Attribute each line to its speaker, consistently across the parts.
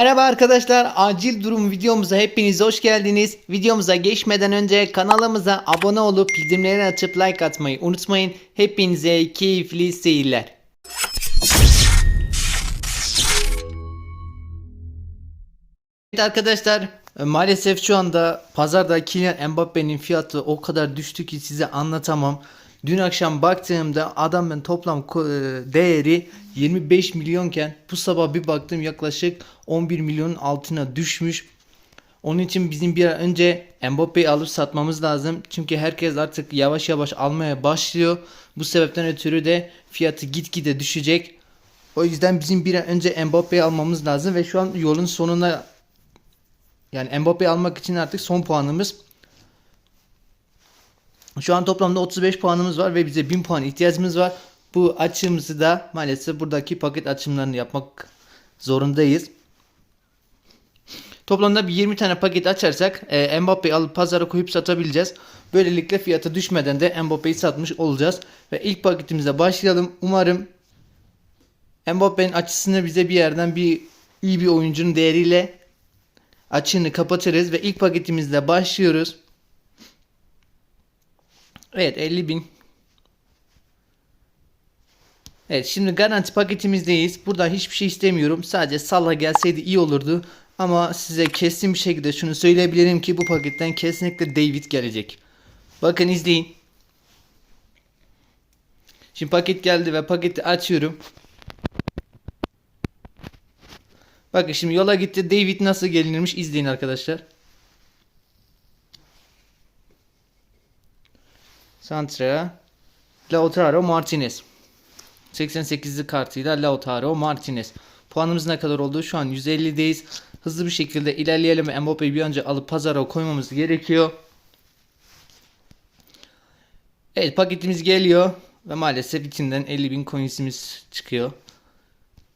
Speaker 1: Merhaba arkadaşlar, acil durum videomuza hepiniz hoş geldiniz. Videomuza geçmeden önce kanalımıza abone olup bildirimleri açıp like atmayı unutmayın. Hepinize keyifli seyirler. Evet arkadaşlar, e, maalesef şu anda pazarda Kylian Mbappe'nin fiyatı o kadar düştü ki size anlatamam. Dün akşam baktığımda adamın toplam e, değeri 25 milyonken bu sabah bir baktım yaklaşık 11 milyonun altına düşmüş. Onun için bizim bir an önce Mbappe'yi alıp satmamız lazım. Çünkü herkes artık yavaş yavaş almaya başlıyor. Bu sebepten ötürü de fiyatı gitgide düşecek. O yüzden bizim bir an önce Mbappe'yi almamız lazım ve şu an yolun sonuna yani Mbappe'yi almak için artık son puanımız. Şu an toplamda 35 puanımız var ve bize 1000 puan ihtiyacımız var. Bu açığımızı da maalesef buradaki paket açımlarını yapmak zorundayız. Toplamda bir 20 tane paket açarsak e, Mbappe'yi alıp pazara koyup satabileceğiz. Böylelikle fiyatı düşmeden de Mbappe'yi satmış olacağız. Ve ilk paketimize başlayalım. Umarım Mbappe'nin açısını bize bir yerden bir iyi bir oyuncunun değeriyle açığını kapatırız ve ilk paketimizle başlıyoruz. Evet 50 bin. Evet şimdi garanti paketimizdeyiz. Burada hiçbir şey istemiyorum. Sadece Salah gelseydi iyi olurdu. Ama size kesin bir şekilde şunu söyleyebilirim ki bu paketten kesinlikle David gelecek. Bakın izleyin. Şimdi paket geldi ve paketi açıyorum. Bakın şimdi yola gitti. David nasıl gelinirmiş izleyin arkadaşlar. Santra Lautaro Martinez 88'li kartıyla Lautaro Martinez Puanımız ne kadar oldu? Şu an 150'deyiz. Hızlı bir şekilde ilerleyelim Mbappe'yi bir önce alıp pazara koymamız gerekiyor. Evet paketimiz geliyor. Ve maalesef içinden 50.000 coinsimiz çıkıyor.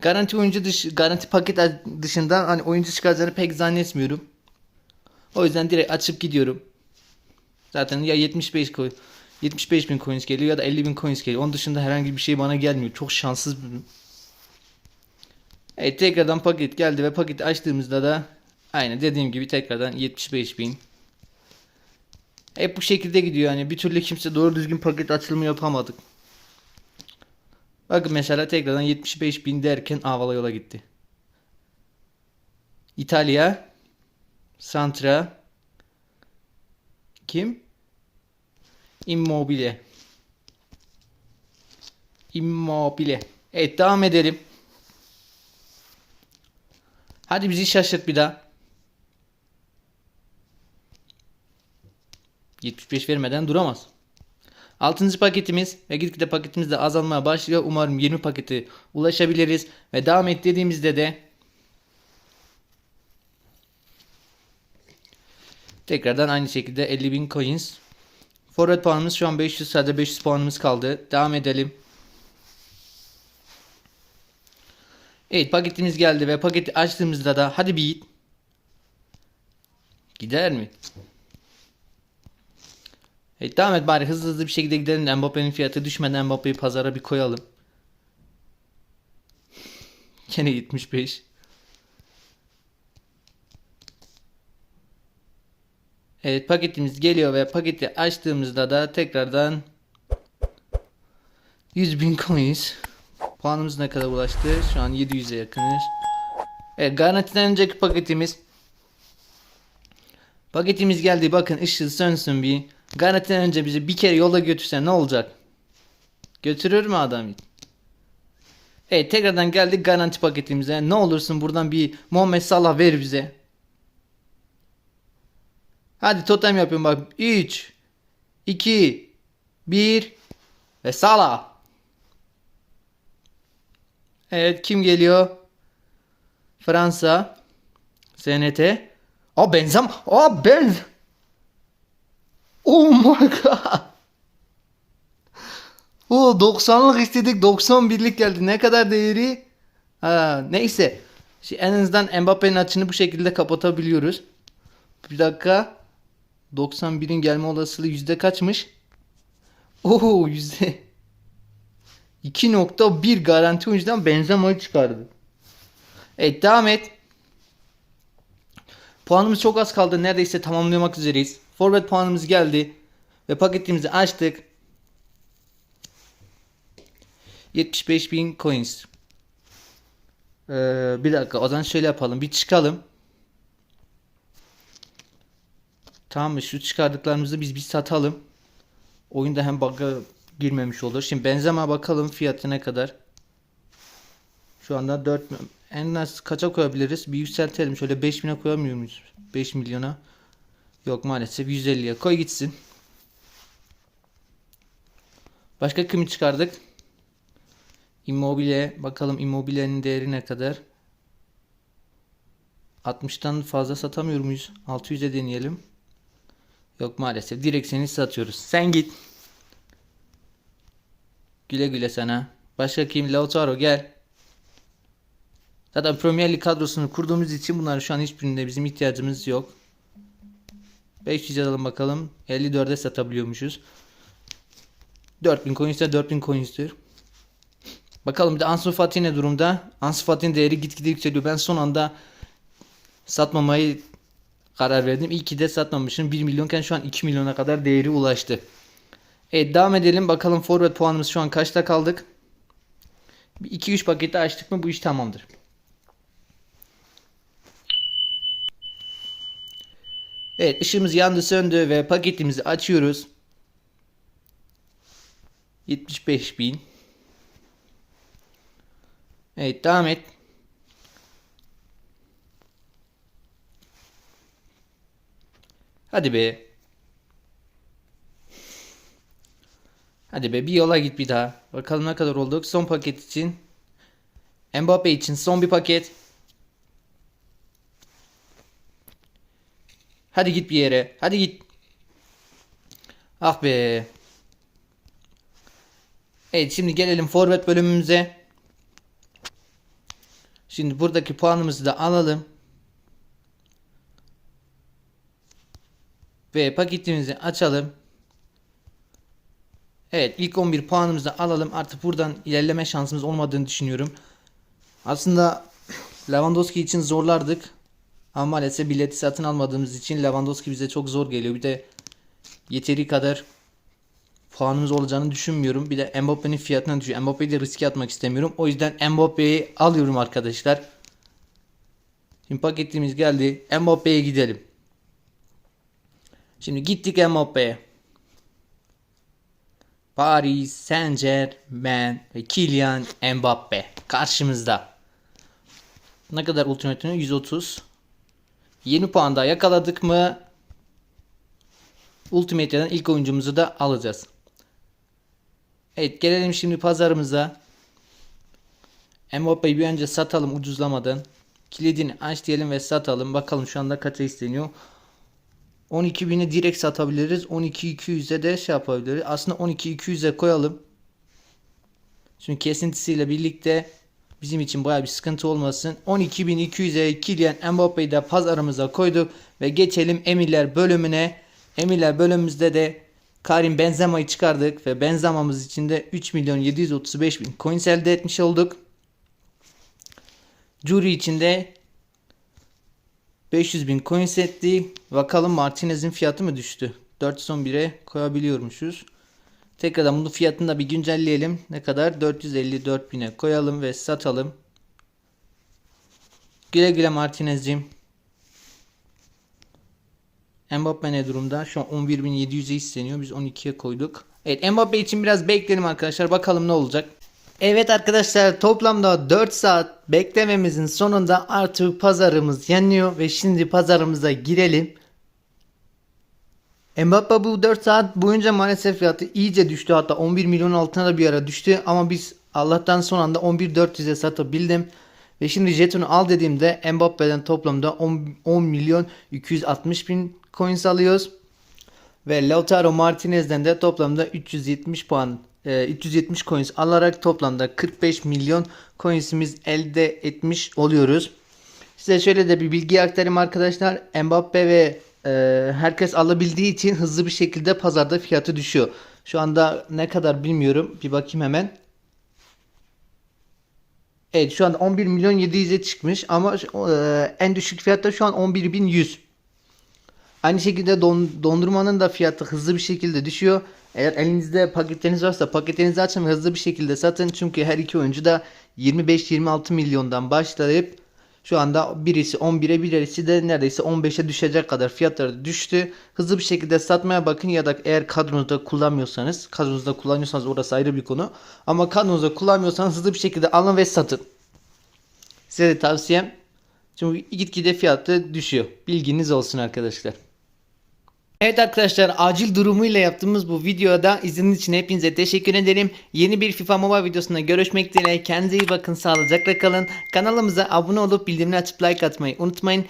Speaker 1: Garanti oyuncu dış, garanti paket dışında hani oyuncu çıkaracağını pek zannetmiyorum. O yüzden direkt açıp gidiyorum. Zaten ya 75 coin 75 bin coins geliyor ya da 50 bin coins geliyor. Onun dışında herhangi bir şey bana gelmiyor. Çok şanssız bir Evet tekrardan paket geldi ve paketi açtığımızda da aynı dediğim gibi tekrardan 75 bin. Hep bu şekilde gidiyor yani bir türlü kimse doğru düzgün paket açılımı yapamadık. Bakın mesela tekrardan 75 bin derken Avala yola gitti. İtalya Santra kim? Immobile. Immobile. Evet devam edelim. Hadi bizi şaşırt bir daha. 75 vermeden duramaz. 6. paketimiz ve gitgide paketimiz de azalmaya başlıyor. Umarım 20 paketi ulaşabiliriz. Ve devam et dediğimizde de tekrardan aynı şekilde 50.000 coins Forvet puanımız şu an 500 sadece 500 puanımız kaldı. Devam edelim. Evet paketimiz geldi ve paketi açtığımızda da hadi bir git. Gider mi? Evet devam et bari hızlı hızlı bir şekilde gidelim. Mbappe'nin fiyatı düşmeden Mbappe'yi pazara bir koyalım. Gene 75. Evet paketimiz geliyor ve paketi açtığımızda da tekrardan 100.000 coins. Puanımız ne kadar ulaştı? Şu an 700'e yakınız. Evet garantiden önceki paketimiz. Paketimiz geldi bakın ışığı sönsün bir. Garantiden önce bizi bir kere yola götürse ne olacak? Götürür mü adam? Evet tekrardan geldik garanti paketimize. Ne olursun buradan bir Muhammed Salah ver bize. Hadi totem yapıyorum bak. 3 2 1 ve Salah. Evet kim geliyor? Fransa. SNT. Aa Benzem. Aa ben. Oh my god. O 90'lık istedik 91'lik geldi. Ne kadar değeri? Ha, neyse. Şimdi en azından Mbappe'nin açını bu şekilde kapatabiliyoruz. Bir dakika. 91'in gelme olasılığı yüzde kaçmış? Oo yüzde 2.1 garanti oyuncudan Benzema'yı çıkardı. Evet devam et. Puanımız çok az kaldı. Neredeyse tamamlamak üzereyiz. Forvet puanımız geldi. Ve paketimizi açtık. 75.000 coins. Ee, bir dakika o zaman şöyle yapalım. Bir çıkalım. Tamam mı? Şu çıkardıklarımızı biz bir satalım. Oyunda hem bug'a girmemiş olur. Şimdi Benzema bakalım fiyatı ne kadar. Şu anda 4 mi- en az kaça koyabiliriz? Bir yükseltelim. Şöyle 5000'e koyamıyor muyuz? 5 milyona. Yok maalesef 150'ye koy gitsin. Başka kimi çıkardık? Immobile bakalım Immobile'nin değeri ne kadar? 60'tan fazla satamıyor muyuz? 600'e deneyelim. Yok maalesef direkt seni satıyoruz. Sen git. Güle güle sana. Başka kim? Lautaro gel. Zaten Premier Lig kadrosunu kurduğumuz için bunlar şu an hiçbirinde bizim ihtiyacımız yok. 500 alalım bakalım. 54'e satabiliyormuşuz. 4000 coins'te 4000 coins'tir. Bakalım bir de Ansu Fati ne durumda? Ansu Fati'nin değeri gitgide yükseliyor. Ben son anda satmamayı karar verdim. İyi ki de satmamışım. 1 milyonken şu an 2 milyona kadar değeri ulaştı. Evet devam edelim. Bakalım forvet puanımız şu an kaçta kaldık? 2-3 paketi açtık mı bu iş tamamdır. Evet ışığımız yandı söndü ve paketimizi açıyoruz. 75 bin. Evet devam et. Hadi be. Hadi be bir yola git bir daha. Bakalım ne kadar olduk. Son paket için. Mbappe için son bir paket. Hadi git bir yere. Hadi git. Ah be. Evet şimdi gelelim forvet bölümümüze. Şimdi buradaki puanımızı da alalım. Ve paketimizi açalım. Evet ilk 11 puanımızı alalım. Artık buradan ilerleme şansımız olmadığını düşünüyorum. Aslında Lewandowski için zorlardık. Ama maalesef bileti satın almadığımız için Lewandowski bize çok zor geliyor. Bir de yeteri kadar puanımız olacağını düşünmüyorum. Bir de Mbappe'nin fiyatına düşüyor. Mbappe'yi de riske atmak istemiyorum. O yüzden Mbappe'yi alıyorum arkadaşlar. Şimdi paketimiz geldi. Mbappe'ye gidelim. Şimdi gittik Mbappe'ye. Paris Saint Germain ve Kylian Mbappe karşımızda. Ne kadar ultimate'ını? 130. 20 puan daha yakaladık mı? Ultimate'den ilk oyuncumuzu da alacağız. Evet gelelim şimdi pazarımıza. Mbappe'yi bir önce satalım ucuzlamadan. Kilidini aç diyelim ve satalım. Bakalım şu anda kaça isteniyor. 12.000'i direkt satabiliriz. 12.200'e de şey yapabiliriz. Aslında 12.200'e koyalım. Çünkü kesintisiyle birlikte bizim için baya bir sıkıntı olmasın. 12.200'e Kylian Mbappe'yi de pazarımıza koyduk. Ve geçelim Emirler bölümüne. Emirler bölümümüzde de Karim Benzema'yı çıkardık. Ve Benzema'mız için de 3 milyon 735 bin coins elde etmiş olduk. Jury için de 500 bin coins etti. Bakalım Martinez'in fiyatı mı düştü? 411'e koyabiliyormuşuz. Tekrardan bunun fiyatını da bir güncelleyelim. Ne kadar? 454 bine koyalım ve satalım. Güle güle Martinez'cim. Mbappe ne durumda? Şu an 11.700'e isteniyor. Biz 12'ye koyduk. Evet Mbappe için biraz bekleyelim arkadaşlar. Bakalım ne olacak. Evet arkadaşlar toplamda 4 saat beklememizin sonunda artık pazarımız yanıyor ve şimdi pazarımıza girelim. Mbappe bu 4 saat boyunca maalesef fiyatı iyice düştü hatta 11 milyon altına da bir ara düştü ama biz Allah'tan son anda 11.400'e satabildim. Ve şimdi jetonu al dediğimde Mbappe'den toplamda 10, 10 milyon 260 bin coins alıyoruz. Ve Lautaro Martinez'den de toplamda 370 puan e, 370 coins alarak toplamda 45 milyon coinsimiz elde etmiş oluyoruz. Size şöyle de bir bilgi aktarayım arkadaşlar. Mbappe ve e, herkes alabildiği için hızlı bir şekilde pazarda fiyatı düşüyor. Şu anda ne kadar bilmiyorum. Bir bakayım hemen. Evet şu anda 11 milyon 700'e çıkmış ama e, en düşük fiyat da şu an 11.100. Aynı şekilde don- dondurmanın da fiyatı hızlı bir şekilde düşüyor. Eğer elinizde paketleriniz varsa paketlerinizi açın ve hızlı bir şekilde satın. Çünkü her iki oyuncu da 25-26 milyondan başlayıp şu anda birisi 11'e birisi de neredeyse 15'e düşecek kadar fiyatları düştü. Hızlı bir şekilde satmaya bakın ya da eğer kadronuzda kullanmıyorsanız, kadronuzda kullanıyorsanız orası ayrı bir konu. Ama kadronuzda kullanmıyorsanız hızlı bir şekilde alın ve satın. Size de tavsiyem çünkü gitgide fiyatı düşüyor. Bilginiz olsun arkadaşlar. Evet arkadaşlar acil durumuyla yaptığımız bu videoda izlediğiniz için hepinize teşekkür ederim. Yeni bir FIFA Mobile videosunda görüşmek dileğiyle. Kendinize iyi bakın. Sağlıcakla kalın. Kanalımıza abone olup bildirimleri açıp like atmayı unutmayın.